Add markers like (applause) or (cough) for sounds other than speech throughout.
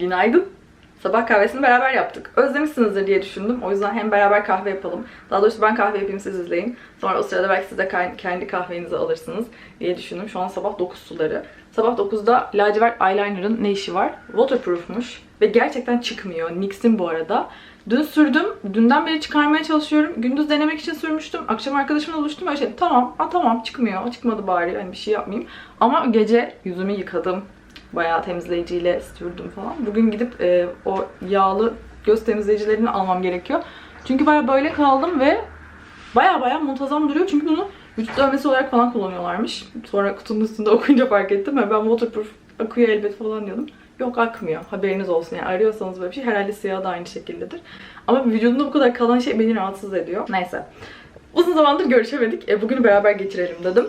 Günaydın. Sabah kahvesini beraber yaptık. Özlemişsinizdir diye düşündüm. O yüzden hem beraber kahve yapalım. Daha doğrusu ben kahve yapayım siz izleyin. Sonra o sırada belki siz de kendi kahvenizi alırsınız diye düşündüm. Şu an sabah 9 suları. Sabah 9'da lacivert eyeliner'ın ne işi var? Waterproof'muş. Ve gerçekten çıkmıyor. NYX'in bu arada. Dün sürdüm. Dünden beri çıkarmaya çalışıyorum. Gündüz denemek için sürmüştüm. Akşam arkadaşımla buluştum. Öyle şey, tamam, ha, tamam çıkmıyor. Çıkmadı bari. Hani bir şey yapmayayım. Ama gece yüzümü yıkadım. Bayağı temizleyiciyle sürdüm falan. Bugün gidip e, o yağlı göz temizleyicilerini almam gerekiyor. Çünkü bayağı böyle kaldım ve bayağı bayağı muntazam duruyor. Çünkü bunu vücut dövmesi olarak falan kullanıyorlarmış. Sonra kutunun üstünde (laughs) okuyunca fark ettim. ve ben waterproof akıyor elbet falan diyordum. Yok akmıyor. Haberiniz olsun. Yani arıyorsanız böyle bir şey herhalde siyah da aynı şekildedir. Ama vücudumda bu kadar kalan şey beni rahatsız ediyor. Neyse. Uzun zamandır görüşemedik. E, bugünü beraber geçirelim dedim.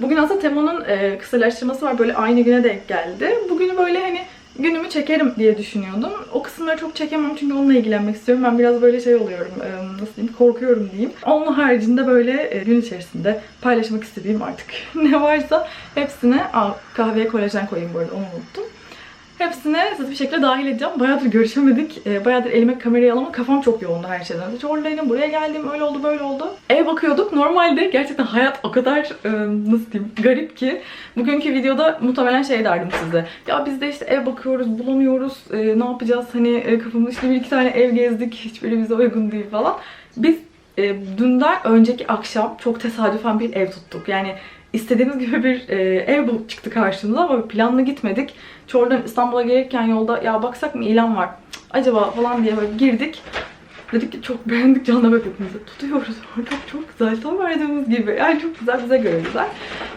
Bugün aslında Temo'nun e, kısalaştırması var. Böyle aynı güne denk geldi. Bugünü böyle hani günümü çekerim diye düşünüyordum. O kısımları çok çekemem çünkü onunla ilgilenmek istiyorum. Ben biraz böyle şey oluyorum, e, nasıl diyeyim, korkuyorum diyeyim. Onun haricinde böyle e, gün içerisinde paylaşmak istediğim artık (laughs) ne varsa hepsine... Aa, kahveye kolajen koyayım bu arada, onu unuttum. Hepsine siz bir şekilde dahil edeceğim. Bayağıdır görüşemedik. E, bayağıdır elime kamerayı alamam. Kafam çok yoğundu her şeyden. önce. Buraya geldim, öyle oldu, böyle oldu. Eve bakıyorduk. Normalde gerçekten hayat o kadar e, nasıl diyeyim garip ki. Bugünkü videoda muhtemelen şey derdim size. Ya biz de işte ev bakıyoruz, bulamıyoruz. E, ne yapacağız? Hani e, kafamızda işte bir iki tane ev gezdik. Hiçbiri bize uygun değil falan. Biz e, dünden önceki akşam çok tesadüfen bir ev tuttuk. Yani istediğimiz gibi bir e, ev bulup çıktı karşımıza ama planlı gitmedik. Çorlu'dan İstanbul'a gelirken yolda ya baksak mı ilan var acaba falan diye böyle girdik. Dedik ki çok beğendik canla bebekimizi tutuyoruz. (laughs) Çok çok güzel tam aradığımız gibi. Yani çok güzel bize göre güzel.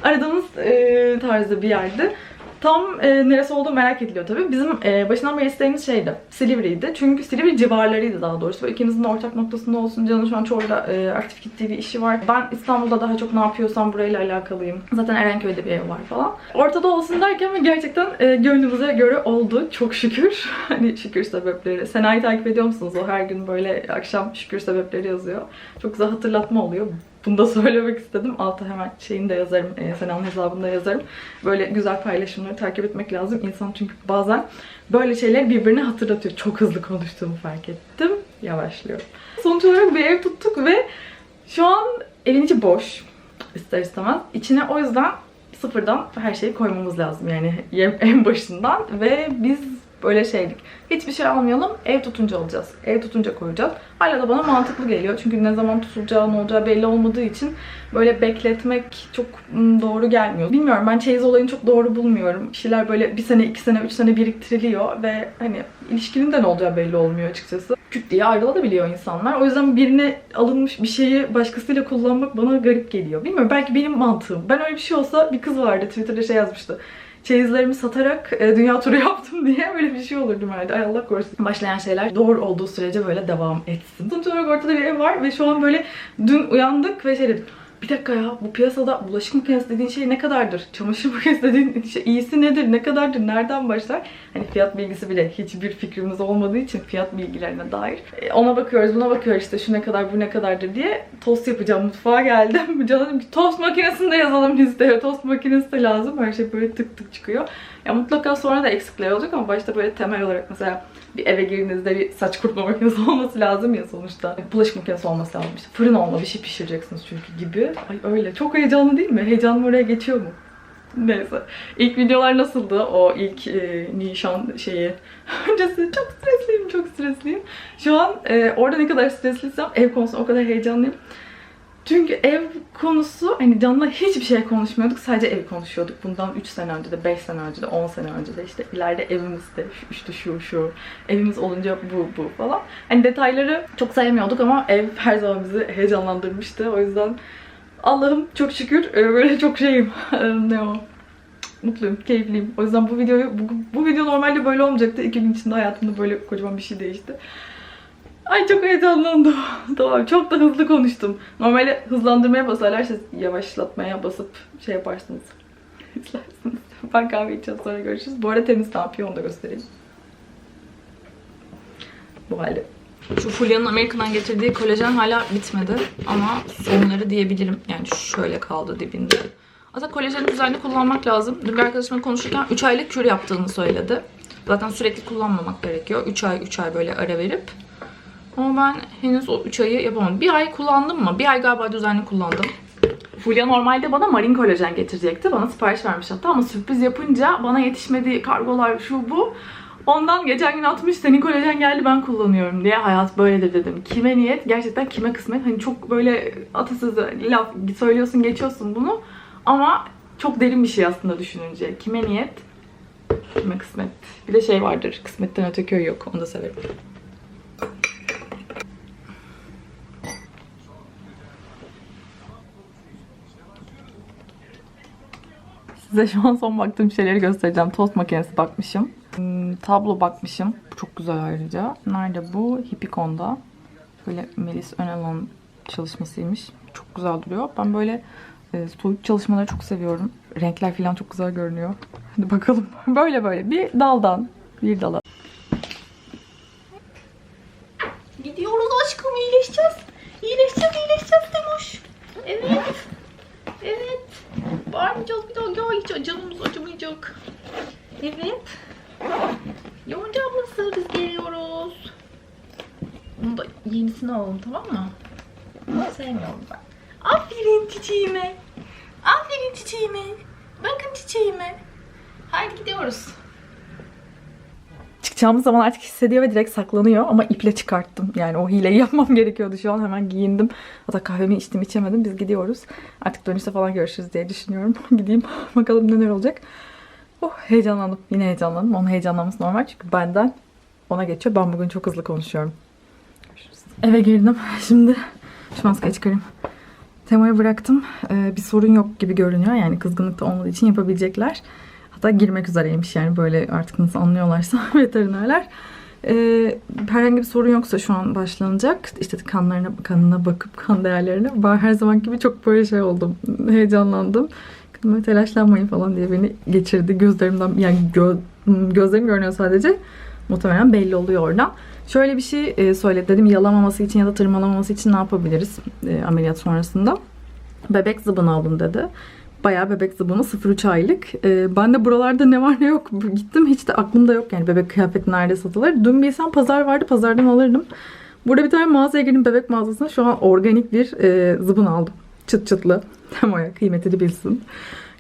Aradığımız e, tarzda bir yerde. Tam e, neresi olduğu merak ediliyor tabii. Bizim e, başından beri isteğimiz şeydi. Silivri'ydi. Çünkü Silivri civarlarıydı daha doğrusu. Böyle ikimizin de ortak noktasında olsun. Can'ın şu an Çorlu'da e, aktif gittiği bir işi var. Ben İstanbul'da daha çok ne yapıyorsam burayla alakalıyım. Zaten Erenköy'de bir ev var falan. Ortada olsun derken gerçekten e, gönlümüze göre oldu. Çok şükür. (laughs) hani şükür sebepleri. Sena'yı takip ediyor musunuz? O her gün böyle akşam şükür sebepleri yazıyor. Çok güzel hatırlatma oluyor. Bunu da (laughs) söylemek istedim. Alta hemen şeyini de yazarım. E, Sena'nın hesabını yazarım. Böyle güzel paylaşımları takip etmek lazım. İnsan çünkü bazen böyle şeyler birbirine hatırlatıyor. Çok hızlı konuştuğumu fark ettim. Yavaşlıyorum. Sonuç olarak bir ev tuttuk ve şu an evin içi boş. İster istemez. İçine o yüzden sıfırdan her şeyi koymamız lazım yani en başından ve biz böyle şeydik. Hiçbir şey almayalım, ev tutunca alacağız. Ev tutunca koyacağız. Hala da bana mantıklı geliyor. Çünkü ne zaman tutulacağı, ne olacağı belli olmadığı için böyle bekletmek çok doğru gelmiyor. Bilmiyorum ben çeyiz olayını çok doğru bulmuyorum. Bir böyle bir sene, iki sene, üç sene biriktiriliyor ve hani ilişkinin de ne olacağı belli olmuyor açıkçası. Küt diye ayrılabiliyor insanlar. O yüzden birine alınmış bir şeyi başkasıyla kullanmak bana garip geliyor. Bilmiyorum belki benim mantığım. Ben öyle bir şey olsa bir kız vardı Twitter'da şey yazmıştı çeyizlerimi satarak e, dünya turu (laughs) yaptım diye böyle bir şey olurdu herhalde. Ay Allah korusun. Başlayan şeyler doğru olduğu sürece böyle devam etsin. Sonuç olarak ortada bir ev var ve şu an böyle dün uyandık ve şey dedik. Bir dakika ya bu piyasada bulaşık makinesi dediğin şey ne kadardır? Çamaşır makinesi dediğin şey iyisi nedir? Ne kadardır? Nereden başlar? Hani fiyat bilgisi bile hiçbir fikrimiz olmadığı için fiyat bilgilerine dair. E, ona bakıyoruz, buna bakıyoruz işte şu ne kadar, bu ne kadardır diye tost yapacağım. Mutfağa geldim. (laughs) Canım ki tost makinesini de yazalım listeye. Tost makinesi de lazım. Her şey böyle tık tık çıkıyor. Ya mutlaka sonra da eksikler olacak ama başta böyle temel olarak mesela bir eve girdiğinizde bir saç kurutma makinesi (laughs) olması lazım ya sonuçta. Bulaşık makinesi olması lazım işte. Fırın olma bir şey pişireceksiniz çünkü gibi. Ay öyle. Çok heyecanlı değil mi? Heyecanım oraya geçiyor mu? Neyse. İlk videolar nasıldı? O ilk e, nişan şeyi. (laughs) Öncesi çok stresliyim, çok stresliyim. Şu an e, orada ne kadar stresliysem ev konusunda o kadar heyecanlıyım. Çünkü ev konusu hani Can'la hiçbir şey konuşmuyorduk. Sadece ev konuşuyorduk. Bundan 3 sene önce de, 5 sene önce de, 10 sene önce de işte ileride evimizde işte şu şu, evimiz olunca bu bu falan. Hani detayları çok sayamıyorduk ama ev her zaman bizi heyecanlandırmıştı. O yüzden Allah'ım çok şükür e, böyle çok şeyim. (laughs) ne o? Mutluyum, keyifliyim. O yüzden bu videoyu, bu, bu video normalde böyle olmayacaktı. İki gün içinde hayatımda böyle kocaman bir şey değişti. Ay çok heyecanlandım. (laughs) tamam çok da hızlı konuştum. Normalde hızlandırmaya basarlar siz yavaşlatmaya basıp şey yaparsınız. (laughs) İzlersiniz. Ben kahve içeceğim sonra görüşürüz. Bu arada temiz ne yapıyor onu da göstereyim. Bu halde. Şu Fulya'nın Amerika'dan getirdiği kolajen hala bitmedi ama sonları diyebilirim. Yani şöyle kaldı dibinde. Aslında kolajen düzenli kullanmak lazım. Dün bir arkadaşımla konuşurken 3 aylık kür yaptığını söyledi. Zaten sürekli kullanmamak gerekiyor. 3 ay 3 ay böyle ara verip. Ama ben henüz o 3 ayı yapamadım. Bir ay kullandım mı? Bir ay galiba düzenli kullandım. Fulya normalde bana marin kolajen getirecekti. Bana sipariş vermiş hatta ama sürpriz yapınca bana yetişmedi kargolar şu bu. Ondan geçen gün atmış senin kolajen geldi ben kullanıyorum diye hayat böyledir dedim. Kime niyet gerçekten kime kısmet. Hani çok böyle atasözü laf söylüyorsun geçiyorsun bunu ama çok derin bir şey aslında düşününce. Kime niyet kime kısmet. Bir de şey vardır kısmetten öte köy yok onu da severim. Size şu an son baktığım şeyleri göstereceğim. Tost makinesi bakmışım. Hmm, tablo bakmışım. Bu çok güzel ayrıca. Nerede bu? Hippikon'da. Böyle Melis Önal'ın çalışmasıymış. Çok güzel duruyor. Ben böyle e, soyut çalışmaları çok seviyorum. Renkler falan çok güzel görünüyor. Hadi bakalım. (laughs) Böyle böyle. Bir daldan bir dala. Gidiyoruz aşkım iyileşeceğiz. İyileşeceğiz iyileşeceğiz Temuş. Evet. Evet. Bağırmayacağız bir daha ya hiç canımız acımayacak. Evet. Yonca ablası biz geliyoruz. Bunu da yenisini alalım tamam mı? Bunu sevmiyorum ben. Aferin çiçeğime. Aferin çiçeğime. Bakın çiçeğime. Haydi gidiyoruz. Çıkacağımız zaman artık hissediyor ve direkt saklanıyor ama iple çıkarttım. Yani o hileyi (laughs) yapmam gerekiyordu şu an. Hemen giyindim. Hatta kahvemi içtim içemedim. Biz gidiyoruz. Artık dönüşte falan görüşürüz diye düşünüyorum. (laughs) Gideyim (laughs) bakalım neler olacak. Oh heyecanlandım. Yine heyecanlandım. Onun heyecanlanması normal çünkü benden ona geçiyor. Ben bugün çok hızlı konuşuyorum. Görüşürüz. Eve girdim. Şimdi şu maskeyi çıkarayım. Temayı bıraktım. Ee, bir sorun yok gibi görünüyor. Yani kızgınlık da olmadığı için yapabilecekler. Hatta girmek üzereymiş yani böyle artık nasıl anlıyorlarsa (laughs) veterinerler. Ee, herhangi bir sorun yoksa şu an başlanacak. İşte kanlarına kanına bakıp kan değerlerine. Her zaman gibi çok böyle şey oldum. Heyecanlandım. Kadın telaşlanmayın falan diye beni geçirdi. Gözlerimden yani gö, gözlerim görünüyor sadece. Muhtemelen belli oluyor oradan. Şöyle bir şey e, söyledi. Dedim yalamaması için ya da tırmalamaması için ne yapabiliriz e, ameliyat sonrasında. Bebek zıbını alın dedi. Bayağı bebek zıbını 0-3 aylık. Ee, ben de buralarda ne var ne yok (laughs) gittim. Hiç de aklımda yok yani bebek kıyafeti nerede satılır. Dün bilsem pazar vardı pazardan alırdım. Burada bir tane mağazaya girdim bebek mağazasına. Şu an organik bir e, zıbın aldım. Çıt çıtlı. (laughs) Temoya kıymetini bilsin.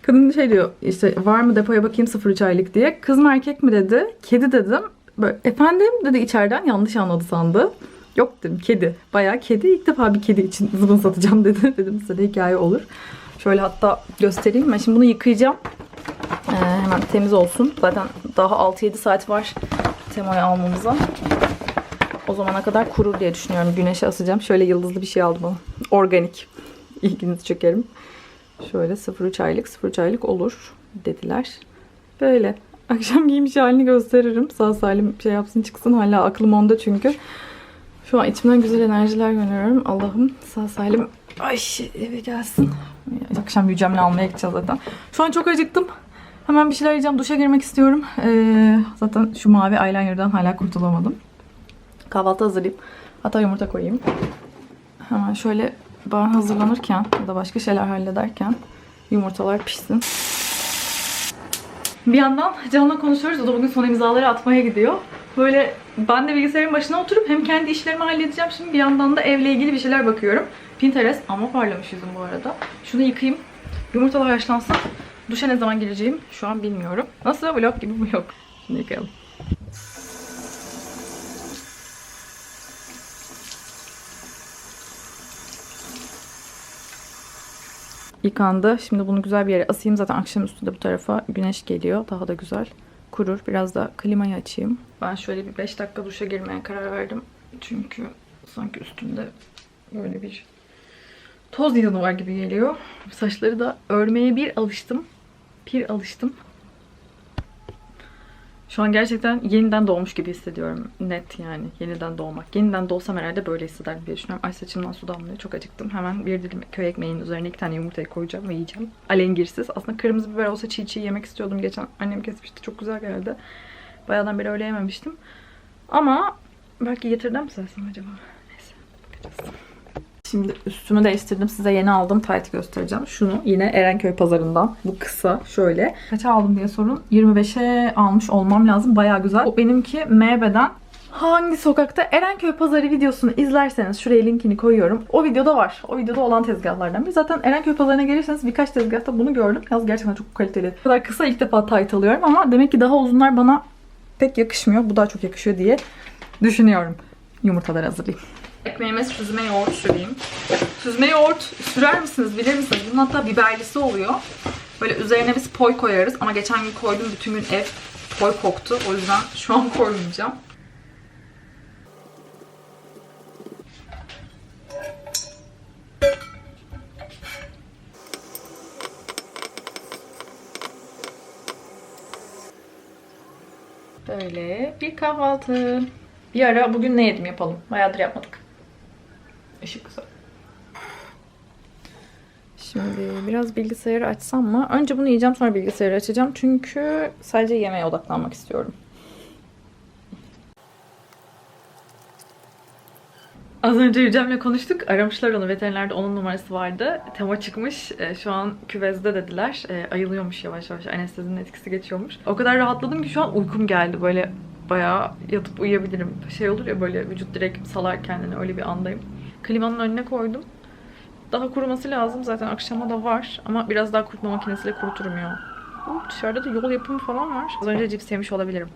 Kadın şey diyor işte var mı depoya bakayım 0-3 aylık diye. Kız mı erkek mi dedi. Kedi dedim. Böyle, efendim dedi içeriden yanlış anladı sandı. Yok dedim kedi. Bayağı kedi. İlk defa bir kedi için zıbın satacağım (laughs) dedi. Dedim size de hikaye olur. Şöyle hatta göstereyim. Ben şimdi bunu yıkayacağım. Ee, hemen temiz olsun. Zaten daha 6-7 saat var temayı almamıza. O zamana kadar kurur diye düşünüyorum. Güneşe asacağım. Şöyle yıldızlı bir şey aldım. Organik. İlginizi çekerim. Şöyle 0-3 aylık 0-3 aylık olur dediler. Böyle. Akşam giymiş halini gösteririm. Sağ salim şey yapsın çıksın. Hala aklım onda çünkü. Şu an içimden güzel enerjiler gönderiyorum. Allah'ım sağ salim ay eve gelsin. Akşam yücemle almaya gideceğiz zaten. Şu an çok acıktım. Hemen bir şeyler yiyeceğim. Duşa girmek istiyorum. Ee, zaten şu mavi eyeliner'dan hala kurtulamadım. Kahvaltı hazırlayayım. Hatta yumurta koyayım. Hemen şöyle ben hazırlanırken ya da başka şeyler hallederken yumurtalar pişsin. Bir yandan Can'la konuşuyoruz. O da bugün son imzaları atmaya gidiyor. Böyle ben de bilgisayarın başına oturup hem kendi işlerimi halledeceğim şimdi bir yandan da evle ilgili bir şeyler bakıyorum. Pinterest ama parlamış yüzüm bu arada. Şunu yıkayayım. Yumurtalar haşlansın. Duşa ne zaman gireceğim şu an bilmiyorum. Nasıl vlog gibi vlog. Şimdi yıkayalım. Yıkandı. Şimdi bunu güzel bir yere asayım. Zaten akşamüstü de bu tarafa güneş geliyor. Daha da güzel kurur. Biraz da klimayı açayım. Ben şöyle bir 5 dakika duşa girmeye karar verdim. Çünkü sanki üstümde böyle bir toz yığını var gibi geliyor. Saçları da örmeye bir alıştım. Bir alıştım. Şu an gerçekten yeniden doğmuş gibi hissediyorum. Net yani. Yeniden doğmak. Yeniden doğsam herhalde böyle hissederdim diye düşünüyorum. Ay saçımdan su damlıyor. Çok acıktım. Hemen bir dilim köy ekmeğinin üzerine iki tane yumurtayı koyacağım ve yiyeceğim. Alengirsiz. Aslında kırmızı biber olsa çiğ çiğ yemek istiyordum. Geçen annem kesmişti. Çok güzel geldi. Bayağıdan beri öyle yememiştim. Ama belki getirden mi acaba? Şimdi üstümü değiştirdim. Size yeni aldığım taytı göstereceğim. Şunu yine Erenköy pazarından. Bu kısa şöyle. Kaça aldım diye sorun. 25'e almış olmam lazım. Baya güzel. O benimki MB'den Hangi sokakta Erenköy pazarı videosunu izlerseniz şuraya linkini koyuyorum. O videoda var. O videoda olan tezgahlardan biri. Zaten Erenköy pazarına gelirseniz birkaç tezgahta bunu gördüm. Yalnız gerçekten çok kaliteli. Bu kadar kısa ilk defa tayt alıyorum ama demek ki daha uzunlar bana pek yakışmıyor. Bu daha çok yakışıyor diye düşünüyorum. Yumurtaları hazırlayayım. Ekmeğime süzme yoğurt süreyim. Süzme yoğurt sürer misiniz bilir misiniz? Bunun hatta biberlisi oluyor. Böyle üzerine biz poy koyarız ama geçen gün koydum bütün gün ev poy koktu. O yüzden şu an koymayacağım. Böyle bir kahvaltı. Bir ara bugün ne yedim yapalım. Bayağıdır yapmadık. Işık güzel. Şimdi biraz bilgisayarı açsam mı? Önce bunu yiyeceğim sonra bilgisayarı açacağım. Çünkü sadece yemeğe odaklanmak istiyorum. Az önce Yücem'le konuştuk. Aramışlar onu. Veterinerde onun numarası vardı. Tema çıkmış. E, şu an küvezde dediler. E, ayılıyormuş yavaş yavaş. Anestezinin etkisi geçiyormuş. O kadar rahatladım ki şu an uykum geldi. Böyle bayağı yatıp uyuyabilirim. Şey olur ya böyle vücut direkt salar kendini. Öyle bir andayım. Klimanın önüne koydum. Daha kuruması lazım. Zaten akşama da var. Ama biraz daha kurutma makinesiyle kuruturum ya. Oo, dışarıda da yol yapımı falan var. Az önce cips yemiş olabilirim.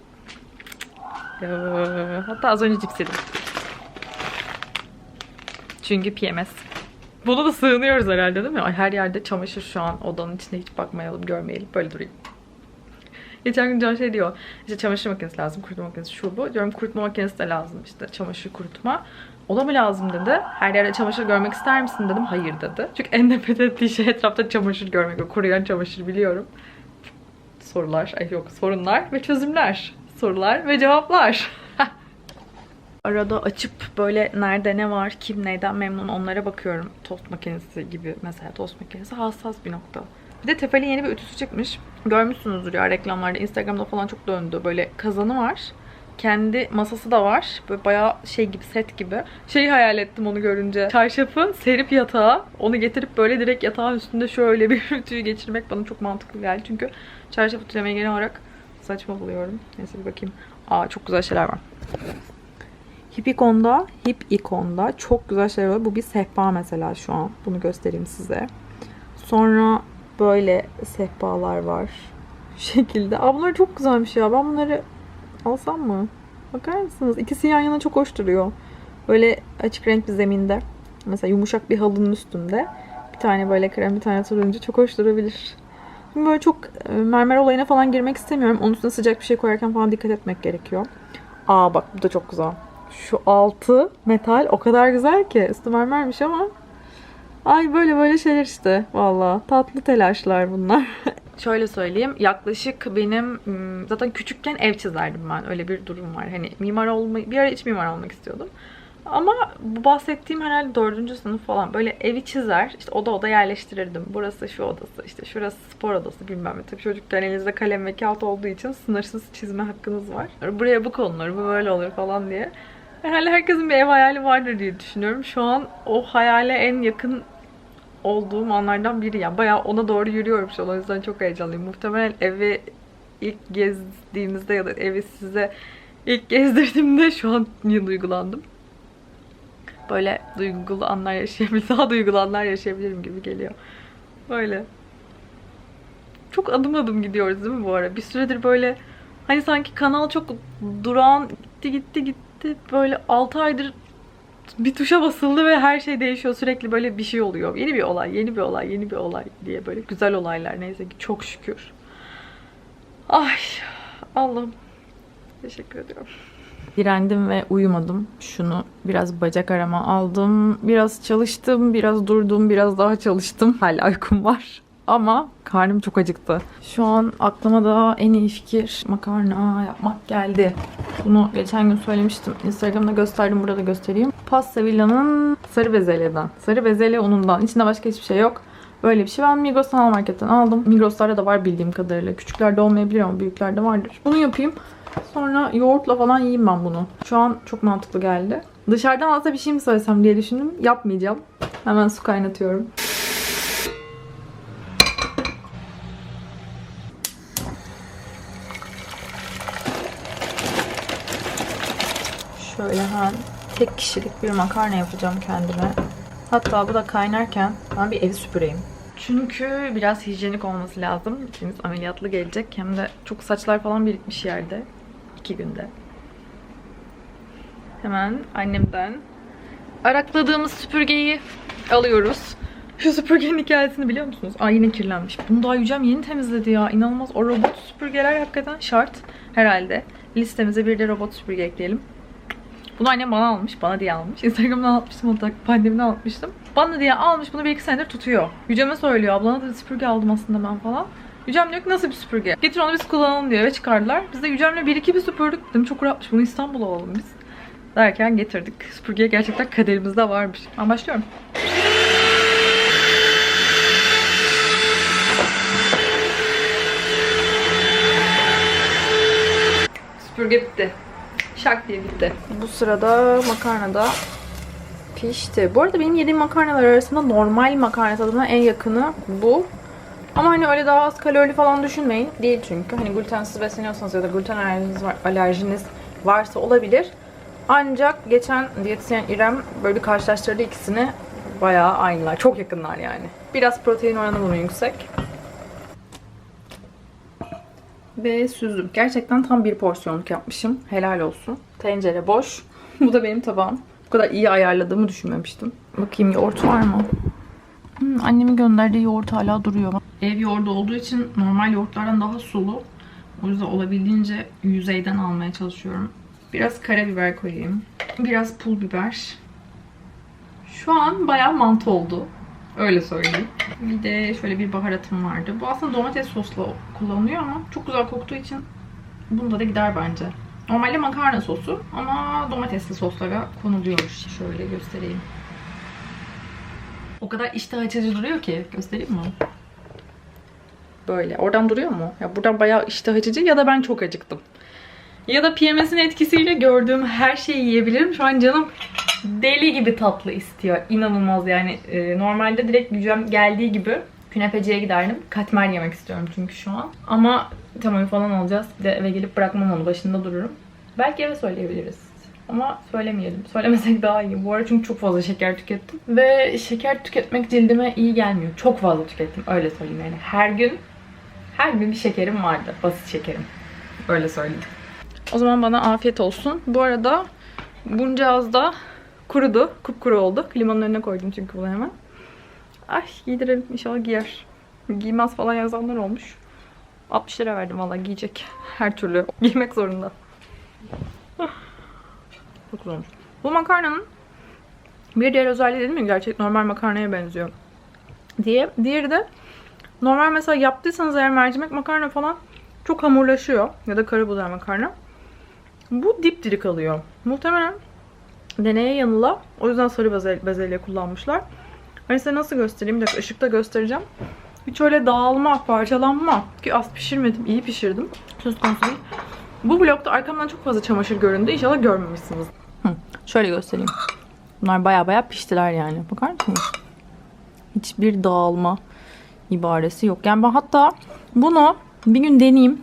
Ya, Hatta az önce cips yedim. Çünkü PMS. Bunu da sığınıyoruz herhalde değil mi? Ay her yerde çamaşır şu an. Odanın içinde hiç bakmayalım, görmeyelim. Böyle durayım. Geçen gün Can şey diyor. İşte çamaşır makinesi lazım, kurutma makinesi şu bu. Diyorum kurutma makinesi de lazım işte çamaşır kurutma. O da mı lazım dedi. Her yerde çamaşır görmek ister misin dedim. Hayır dedi. Çünkü en nefret ettiği şey etrafta çamaşır görmek. Kuruyan çamaşır biliyorum. Sorular, ay yok sorunlar ve çözümler. Sorular ve cevaplar. (laughs) Arada açıp böyle nerede ne var, kim neyden memnun onlara bakıyorum. Tost makinesi gibi mesela tost makinesi hassas bir nokta. Bir de Tefal'in yeni bir ütüsü çıkmış. Görmüşsünüzdür ya reklamlarda. Instagram'da falan çok döndü. Böyle kazanı var. Kendi masası da var. Böyle bayağı şey gibi set gibi. Şeyi hayal ettim onu görünce. Çarşafı serip yatağa. Onu getirip böyle direkt yatağın üstünde şöyle bir (laughs) ütüyü geçirmek bana çok mantıklı geldi. Çünkü çarşaf ütülemeyi genel olarak saçma buluyorum. Neyse bir bakayım. Aa çok güzel şeyler var. Hipikon'da, Hip ikonda çok güzel şeyler var. Bu bir sehpa mesela şu an. Bunu göstereyim size. Sonra böyle sehpalar var. (laughs) Şu şekilde. Aa bunlar çok güzelmiş ya. Ben bunları alsam mı? Bakar mısınız? İkisi yan yana çok hoş duruyor. Böyle açık renk bir zeminde. Mesela yumuşak bir halının üstünde. Bir tane böyle krem, bir tane turuncu. Çok hoş durabilir. Şimdi böyle çok e, mermer olayına falan girmek istemiyorum. Onun üstüne sıcak bir şey koyarken falan dikkat etmek gerekiyor. Aa bak bu da çok güzel. Şu altı metal o kadar güzel ki. Üstü mermermiş ama. Ay böyle böyle şeyler işte. Valla tatlı telaşlar bunlar. (laughs) Şöyle söyleyeyim. Yaklaşık benim hmm, zaten küçükken ev çizerdim ben. Öyle bir durum var. Hani mimar olmayı bir ara iç mimar olmak istiyordum. Ama bu bahsettiğim herhalde dördüncü sınıf falan. Böyle evi çizer, işte oda oda yerleştirirdim. Burası şu odası, işte şurası spor odası bilmem ne. Tabii çocukken elinizde kalem ve kağıt olduğu için sınırsız çizme hakkınız var. Buraya bu konulur, bu böyle olur falan diye. Herhalde herkesin bir ev hayali vardır diye düşünüyorum. Şu an o hayale en yakın olduğum anlardan biri. Yani bayağı ona doğru yürüyorum şu an. O yüzden çok heyecanlıyım. Muhtemelen evi ilk gezdiğimizde ya da evi size ilk gezdirdiğimde şu an yine duygulandım. Böyle duygulu anlar yaşayabilirim. (laughs) Daha duygulu anlar yaşayabilirim gibi geliyor. Böyle. Çok adım adım gidiyoruz değil mi bu ara? Bir süredir böyle hani sanki kanal çok durağan gitti gitti gitti. Böyle 6 aydır bir tuşa basıldı ve her şey değişiyor. Sürekli böyle bir şey oluyor. Yeni bir olay, yeni bir olay, yeni bir olay diye böyle güzel olaylar neyse ki çok şükür. Ay Allah'ım. Teşekkür ediyorum. Direndim ve uyumadım. Şunu biraz bacak arama aldım. Biraz çalıştım, biraz durdum, biraz daha çalıştım. Hala uykum var. Ama karnım çok acıktı. Şu an aklıma da en iyi fikir makarna yapmak geldi. Bunu geçen gün söylemiştim. Instagram'da gösterdim, burada göstereyim. Pasta Villa'nın sarı bezelyeden. Sarı bezelye unundan. İçinde başka hiçbir şey yok. Böyle bir şey. Ben Migros Sanal Market'ten aldım. Migros'larda da var bildiğim kadarıyla. Küçüklerde olmayabilir ama büyüklerde vardır. Bunu yapayım. Sonra yoğurtla falan yiyeyim ben bunu. Şu an çok mantıklı geldi. Dışarıdan alsa bir şey mi söylesem diye düşündüm. Yapmayacağım. Hemen su kaynatıyorum. Şöyle hemen tek kişilik bir makarna yapacağım kendime. Hatta bu da kaynarken ben bir evi süpüreyim. Çünkü biraz hijyenik olması lazım. İkimiz ameliyatlı gelecek. Hem de çok saçlar falan birikmiş yerde. iki günde. Hemen annemden arakladığımız süpürgeyi alıyoruz. Şu süpürgenin hikayesini biliyor musunuz? Aa yine kirlenmiş. Bunu daha Yücem yeni temizledi ya. İnanılmaz. O robot süpürgeler hakikaten şart herhalde. Listemize bir de robot süpürge ekleyelim. Bunu annem bana almış. Bana diye almış. Instagram'dan atmıştım hatta. Pandemiden atmıştım. Bana diye almış. Bunu bir iki senedir tutuyor. Yücem'e söylüyor. Ablana da süpürge aldım aslında ben falan. Yücem diyor ki nasıl bir süpürge? Getir onu biz kullanalım diyor ve çıkardılar. Biz de Yücem'le bir iki bir süpürdük. Dedim çok rahatmış. Bunu İstanbul'a alalım biz. Derken getirdik. Süpürge gerçekten kaderimizde varmış. Ben başlıyorum. Süpürge bitti. Şak diye bitti. Bu sırada makarna da pişti. Bu arada benim yediğim makarnalar arasında normal makarna tadına en yakını bu. Ama hani öyle daha az kalorili falan düşünmeyin. Değil çünkü. Hani glutensiz besleniyorsanız ya da gluten alerjiniz, var, alerjiniz varsa olabilir. Ancak geçen diyetisyen İrem böyle bir karşılaştırdı ikisini. Bayağı aynılar. Çok yakınlar yani. Biraz protein oranı bunun yüksek. Ve süzdüm. Gerçekten tam bir porsiyonluk yapmışım. Helal olsun. Tencere boş. (laughs) Bu da benim tabağım. Bu kadar iyi ayarladığımı düşünmemiştim. Bakayım yoğurt var mı? Hmm, annemin gönderdiği yoğurt hala duruyor. Ev yoğurdu olduğu için normal yoğurtlardan daha sulu. O yüzden olabildiğince yüzeyden almaya çalışıyorum. Biraz karabiber koyayım. Biraz pul biber. Şu an bayağı mantı oldu. Öyle söyleyeyim. Bir de şöyle bir baharatım vardı. Bu aslında domates sosla kullanılıyor ama çok güzel koktuğu için bunda da gider bence. Normalde makarna sosu ama domatesli soslara konuluyor. Şöyle göstereyim. O kadar iştah açıcı duruyor ki. Göstereyim mi? Böyle. Oradan duruyor mu? Ya buradan bayağı iştah açıcı ya da ben çok acıktım. Ya da PMS'in etkisiyle gördüğüm her şeyi yiyebilirim. Şu an canım deli gibi tatlı istiyor. İnanılmaz yani. Ee, normalde direkt gücüm geldiği gibi künefeciye giderdim. Katmer yemek istiyorum çünkü şu an. Ama tamayı falan alacağız. Bir de eve gelip bırakmam onu. Başında dururum. Belki eve söyleyebiliriz. Ama söylemeyelim. Söylemesek daha iyi. Bu arada çünkü çok fazla şeker tükettim. Ve şeker tüketmek cildime iyi gelmiyor. Çok fazla tükettim. Öyle söyleyeyim yani. Her gün her gün bir şekerim vardı. Basit şekerim. Öyle söyleyeyim. O zaman bana afiyet olsun. Bu arada buncağız da kurudu. Kupkuru oldu. Klimanın önüne koydum çünkü bunu hemen. Ay giydirelim. İnşallah giyer. Giymez falan yazanlar olmuş. 60 lira verdim valla giyecek. Her türlü. (laughs) Giymek zorunda. Çok güzel. Bu makarnanın bir diğer özelliği dedim ya gerçek normal makarnaya benziyor. Diye. Diğeri de normal mesela yaptıysanız eğer mercimek makarna falan çok hamurlaşıyor. Ya da karabuğday makarna. Bu dipdiri kalıyor. Muhtemelen deneye yanıla. O yüzden sarı bezel- bezelye kullanmışlar. Hani size nasıl göstereyim? Bir ışıkta göstereceğim. Hiç öyle dağılma, parçalanma. Ki az pişirmedim, iyi pişirdim. Söz konusu değil. Bu blokta arkamdan çok fazla çamaşır göründü. İnşallah görmemişsiniz. Hı, şöyle göstereyim. Bunlar baya baya piştiler yani. Bakar mısınız? Hiçbir dağılma ibaresi yok. Yani ben hatta bunu bir gün deneyeyim.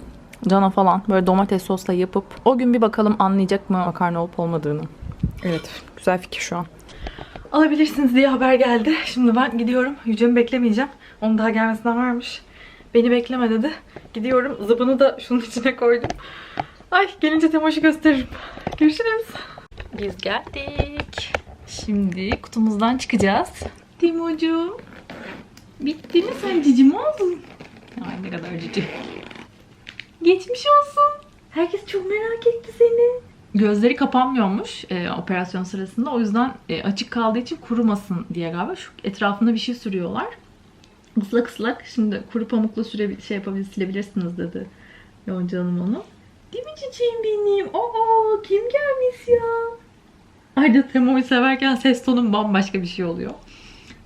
Cana falan böyle domates sosla yapıp o gün bir bakalım anlayacak mı makarna olup olmadığını. Evet güzel fikir şu an. Alabilirsiniz diye haber geldi. Şimdi ben gidiyorum. Yücem'i beklemeyeceğim. Onun daha gelmesinden varmış. Beni bekleme dedi. Gidiyorum. Zıbını da şunun içine koydum. Ay gelince Temoş'u gösteririm. Görüşürüz. Biz geldik. Şimdi kutumuzdan çıkacağız. Timocuğum. Bitti mi sen cicim oldun? Ay ne kadar cici. Geçmiş olsun. Herkes çok merak etti seni. Gözleri kapanmıyormuş e, operasyon sırasında. O yüzden e, açık kaldığı için kurumasın diye galiba. Şu etrafına bir şey sürüyorlar. Islak ıslak. Şimdi kuru pamukla süre şey yapabilir, silebilirsiniz dedi Yonca Hanım onu. Değil mi çiçeğim benim? Oo kim gelmiş ya? Ayda Temo'yu severken ses tonum bambaşka bir şey oluyor.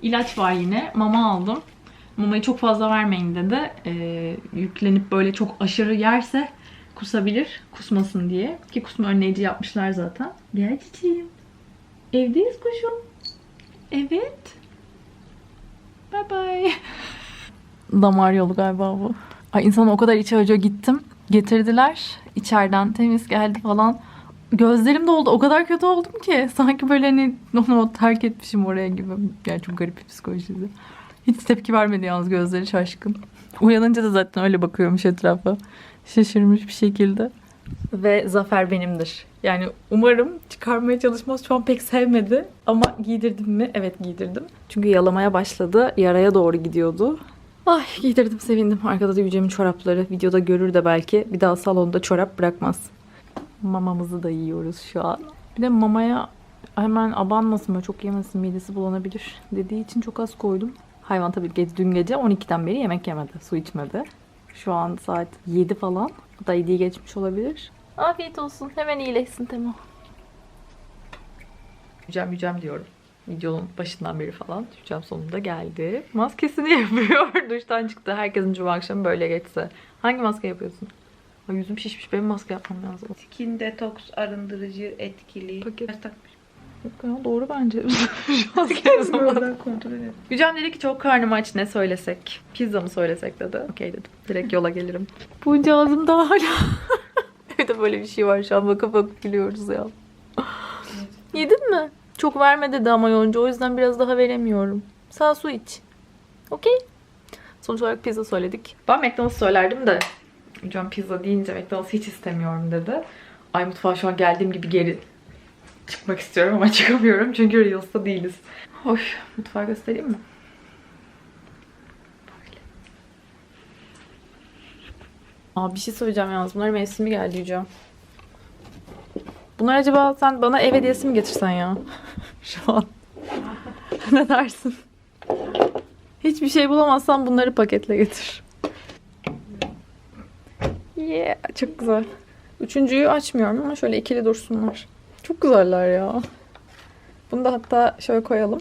İlaç var yine. Mama aldım. Mamayı çok fazla vermeyin dedi. Ee, yüklenip böyle çok aşırı yerse kusabilir. Kusmasın diye. Ki kusma önleyici yapmışlar zaten. Gel çiçeğim. Evdeyiz kuşum. Evet. Bye bye. (laughs) Damar yolu galiba bu. Ay insan o kadar içi acıyor gittim. Getirdiler. İçeriden temiz geldi falan. Gözlerim doldu. O kadar kötü oldum ki. (laughs) Sanki böyle hani onu terk etmişim oraya gibi. Yani çok garip bir psikolojiydi. Hiç tepki vermedi yalnız gözleri şaşkın. Uyanınca da zaten öyle bakıyormuş etrafa. Şaşırmış bir şekilde. Ve zafer benimdir. Yani umarım çıkarmaya çalışmaz. Şu an pek sevmedi. Ama giydirdim mi? Evet giydirdim. Çünkü yalamaya başladı. Yaraya doğru gidiyordu. Ay giydirdim sevindim. Arkada da Yücem'in çorapları. Videoda görür de belki. Bir daha salonda çorap bırakmaz. Mamamızı da yiyoruz şu an. Bir de mamaya hemen abanmasın böyle çok yemesin midesi bulanabilir dediği için çok az koydum. Hayvan tabii dün gece 12'den beri yemek yemedi. Su içmedi. Şu an saat 7 falan. Hatta 7'yi geçmiş olabilir. Afiyet olsun. Hemen iyileşsin Temo. Yücem yücem diyorum. Videonun başından beri falan. Yücem sonunda geldi. Maskesini (laughs) yapıyor. Duştan çıktı. Herkesin cuma akşamı böyle geçse. Hangi maske yapıyorsun? Ay yüzüm şişmiş. Benim maske yapmam lazım. Skin detoks arındırıcı etkili. Paket. Takmış. Yok ya, doğru bence. (laughs) Şu an Oradan kontrol edelim. Yücem dedi ki çok karnım aç ne söylesek? Pizza mı söylesek dedi. Okey dedim. Direkt yola gelirim. (laughs) Bunca ağzımda hala. (laughs) Evde böyle bir şey var şu an bakıp bakıp gülüyoruz ya. Yedin mi? Çok verme dedi ama yonca o yüzden biraz daha veremiyorum. Sağ su iç. Okey. Sonuç olarak pizza söyledik. Ben McDonald's söylerdim de Yücem pizza deyince McDonald's hiç istemiyorum dedi. Ay mutfağa şu an geldiğim gibi geri çıkmak istiyorum ama (laughs) çıkamıyorum çünkü Reels'ta değiliz. Hoş. Mutfağı göstereyim mi? Böyle. Aa, bir şey söyleyeceğim yalnız. Bunların mevsimi geldi Yüce. Bunlar acaba sen bana ev hediyesi mi getirsen ya? (laughs) Şu an. (laughs) ne dersin? Hiçbir şey bulamazsan bunları paketle getir. Yeah, çok güzel. Üçüncüyü açmıyorum ama şöyle ikili dursunlar. Çok güzeller ya. Bunu da hatta şöyle koyalım.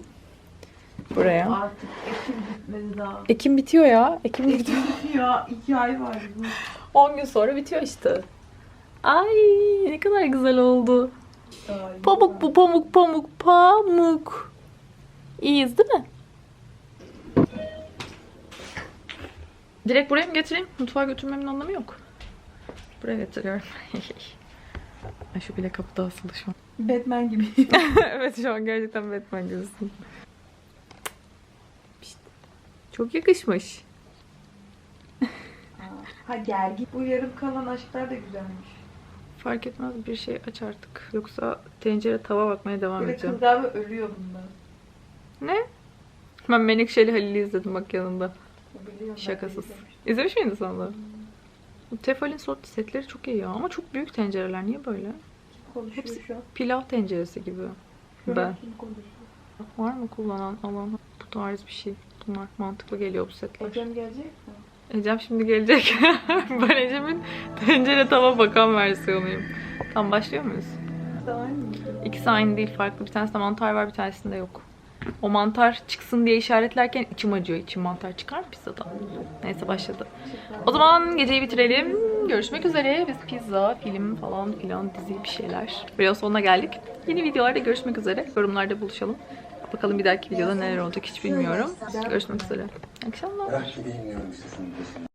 Buraya. Artık ekim bitmedi daha. Ekim bitiyor ya. Ekim bitiyor. ya iki ay var bu. 10 gün sonra bitiyor işte. Ay ne kadar güzel oldu. Pamuk bu pamuk pamuk pamuk. İyiyiz değil mi? Direkt buraya mı getireyim? Mutfağa götürmemin anlamı yok. Buraya getiriyorum. (laughs) Ay şu bile kapıda asılı şu an. Batman gibi. (laughs) evet şu an gerçekten Batman gibisin. Çok yakışmış. ha gergin. Bu yarım kalan aşklar da güzelmiş. Fark etmez bir şey aç artık. Yoksa tencere tava bakmaya devam Böyle edeceğim. kızlar böyle ölüyor bundan. Ne? Ben Menekşeli Halil'i izledim bak yanında. Biliyorum, Şakasız. İzlemiş miydin sen de? Bu Tefal'in sort setleri çok iyi ya ama çok büyük tencereler. Niye böyle? Konuşuyor Hepsi- şu an. Pilav tenceresi gibi. Ben. Var mı kullanan alan bu tarz bir şey? Bunlar mantıklı geliyor bu setler. Ecem gelecek mi? Ecem şimdi gelecek. (laughs) ben Ecem'in tencere tava bakan versiyonuyum. Tamam başlıyor muyuz? Daha aynı mı? İkisi aynı değil farklı. Bir tanesinde mantar var bir tanesinde yok. O mantar çıksın diye işaretlerken içim acıyor. İçim mantar çıkar mı pizzadan? Neyse başladı. O zaman geceyi bitirelim. Görüşmek üzere. Biz pizza, film falan filan dizi bir şeyler. Video sonuna geldik. Yeni videolarda görüşmek üzere. Yorumlarda buluşalım. Bakalım bir dahaki videoda neler olacak hiç bilmiyorum. Görüşmek üzere. İyi akşamlar. Belki bilmiyorum.